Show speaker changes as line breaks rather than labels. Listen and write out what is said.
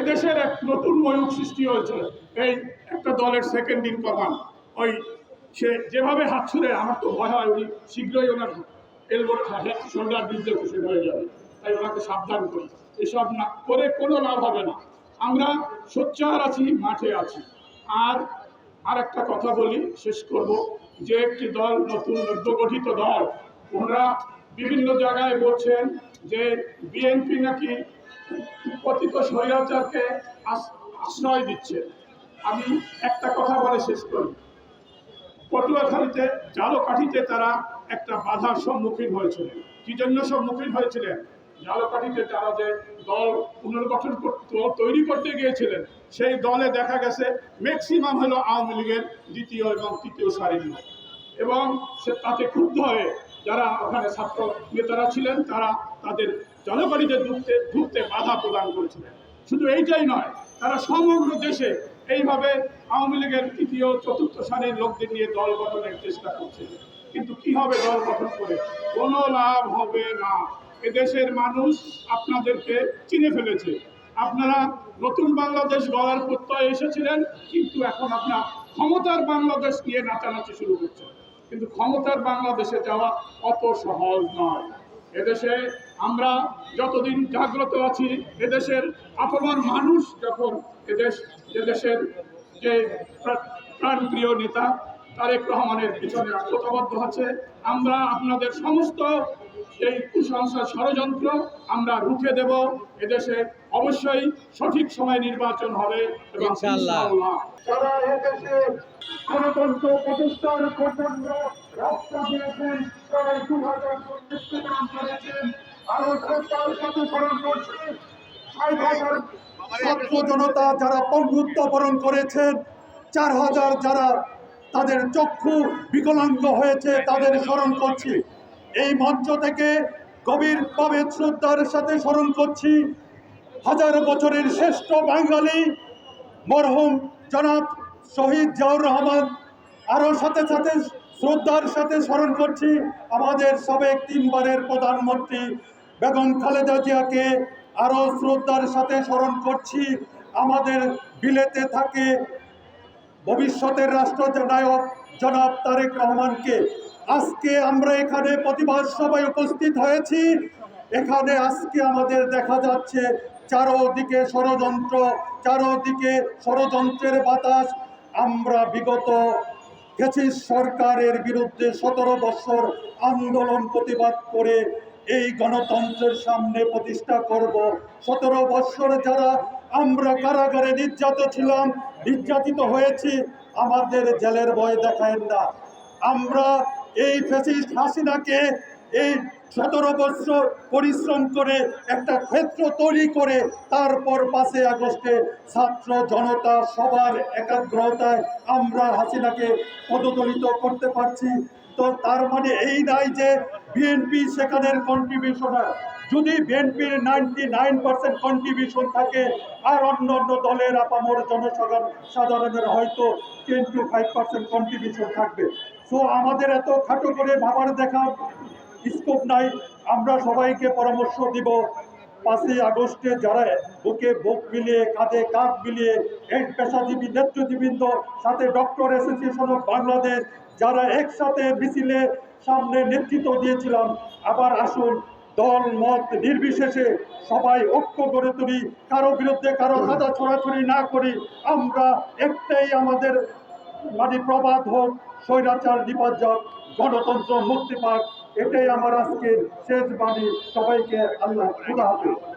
এদেশের এক নতুন ময়ূক সৃষ্টি হয়েছে এই একটা দলের সেকেন্ড ইন কমান্ড ওই সে যেভাবে হাত ছুড়ে, আমার তো ভয় হয়, উনি শীঘ্রই ওনার এলবোর শোল্ডার বিরুদ্ধে খুশি হয়ে যাবে। তাই ওনাকে সাবধান করি। এসব না করে কোনো লাভ হবে না। আমরা সোচ্চার আছি, মাঠে আছি। আর আর একটা কথা বলি, শেষ করব যে একটি দল নতুন নব্যগঠিত দল। ওনারা বিভিন্ন জায়গায় বলছেন যে বিএনপি নাকি পতিত স্বৈরাচারকে আশ্রয় দিচ্ছে। আমি একটা কথা বলে শেষ করি। পটুয়াখালীতে জালকাঠিতে তারা একটা বাধার সম্মুখীন হয়েছিলেন। কি জন্য সম্মুখীন হয়েছিলেন? জালকাঠিতে তারা যে দল পুনর্গঠন দল তৈরি করতে গিয়েছিলেন, সেই দলে দেখা গেছে ম্যাক্সিমাম হলো আওয়ামী লীগের দ্বিতীয় এবং তৃতীয় লোক। এবং সে তাতে ক্ষুব্ধ হয়ে যারা ওখানে ছাত্র নেতারা ছিলেন, তারা তাদের জনগণীদের ঢুকতে ঢুকতে বাধা প্রদান করেছিলেন। শুধু এইটাই নয়, তারা সমগ্র দেশে এইভাবে আওয়ামী লীগের তৃতীয়, চতুর্থ সারির লোকদের নিয়ে দল গঠনের চেষ্টা করছে। কিন্তু কি হবে দল গঠন করে? কোনো লাভ হবে না। এদেশের মানুষ আপনাদেরকে চিনে ফেলেছে। আপনারা নতুন বাংলাদেশ গড়ার প্রত্যয় এসেছিলেন, কিন্তু এখন আপনার ক্ষমতার বাংলাদেশ নিয়ে নাচানাচি শুরু করছেন। কিন্তু ক্ষমতার বাংলাদেশে যাওয়া অত সহজ নয়। এদেশে আমরা যতদিন জাগ্রত আছি, এদেশের আপমান মানুষ যখন এদেশ এদেশের যে প্রা- প্রাণপ্রিয় নেতা তারেক রহমানের পিছনে আত্মতাবদ্ধ আছে, আমরা আপনাদের সমস্ত এই কুসংস্কার ষড়যন্ত্র আমরা রুখে দেব এদেশে। অবশ্যই সঠিক সময় নির্বাচন হবে এবং এদেশে গণতন্ত্র প্রতিষ্ঠার জন্য রাস্তা দিয়েছেন। প্রায় দু হাজার করেছেন। আরও সরকার সাথে স্মরণ করছি
ছাত্র জনতা যারা পঙ্গুত্ব বরণ করেছেন চার হাজার যারা তাদের চক্ষু বিকলাঙ্গ হয়েছে তাদের স্মরণ করছি। এই মঞ্চ থেকে গভীরভাবে শ্রদ্ধার সাথে স্মরণ করছি হাজার বছরের শ্রেষ্ঠ বাঙালি মরহুম জনাব শহীদ জিয়াউর রহমান। আরও সাথে সাথে শ্রদ্ধার সাথে স্মরণ করছি আমাদের সাবেক তিনবারের প্রধানমন্ত্রী বেগম খালেদা জিয়াকে। আরও শ্রদ্ধার সাথে স্মরণ করছি আমাদের বিলেতে থাকে ভবিষ্যতের রাষ্ট্রনায়ক জনাব তারেক রহমানকে। আজকে আমরা এখানে প্রতিবাদ সভায় উপস্থিত হয়েছি। এখানে আজকে আমাদের দেখা যাচ্ছে চারোদিকে ষড়যন্ত্র, চারোদিকে ষড়যন্ত্রের বাতাস। আমরা বিগত ফেসিস সরকারের বিরুদ্ধে সতেরো বছর আন্দোলন প্রতিবাদ করে এই গণতন্ত্রের সামনে প্রতিষ্ঠা করব। সতেরো বছর যারা আমরা কারাগারে নির্যাত ছিলাম, নির্যাতিত হয়েছি, আমাদের জেলের ভয় দেখায় না। আমরা এই ফেসিস্ট হাসিনাকে এই সতেরো বছর পরিশ্রম করে একটা ক্ষেত্র তৈরি করে তারপর পাঁচই আগস্টে ছাত্র জনতা সবার একাগ্রতায় আমরা হাসিনাকে পদদলিত করতে পারছি। তো তার মানে এই নয় যে বিএনপি সেখানের কন্ট্রিবিউশন যদি বিএনপির নাইনটি নাইন পার্সেন্ট কন্ট্রিবিউশন থাকে, আর অন্য অন্য দলের আপামর জনসাধারণ সাধারণের হয়তো ten to five percent contribution থাকবে। সো আমাদের এত খাটো করে ভাবার দেখা স্কোপ নাই। আমরা সবাইকে পরামর্শ দিব। পাঁচই আগস্টে যারা বুকে বুক মিলিয়ে, কাঁধে কাঁধ মিলিয়ে এই পেশাজীবী, নেতৃবৃন্দ, সাথে ডক্টর অ্যাসোসিয়েশন অফ বাংলাদেশ যারা একসাথে মিছিলে সামনে নেতৃত্ব দিয়েছিলাম, আবার আসুন, দল, মত নির্বিশেষে সবাই ঐক্য গড়ে তুলি। কারও বিরুদ্ধে কারও কাদা ছড়াছড়ি না করি। আমরা একটাই আমাদের মানে প্রবাদ হোক। স্বৈরাচার নিপাত গণতন্ত্র মুক্তি পাক এটাই আমার আজকের শেষ বাণী। সবাইকে আল্লাহ খুদা হাফেজ।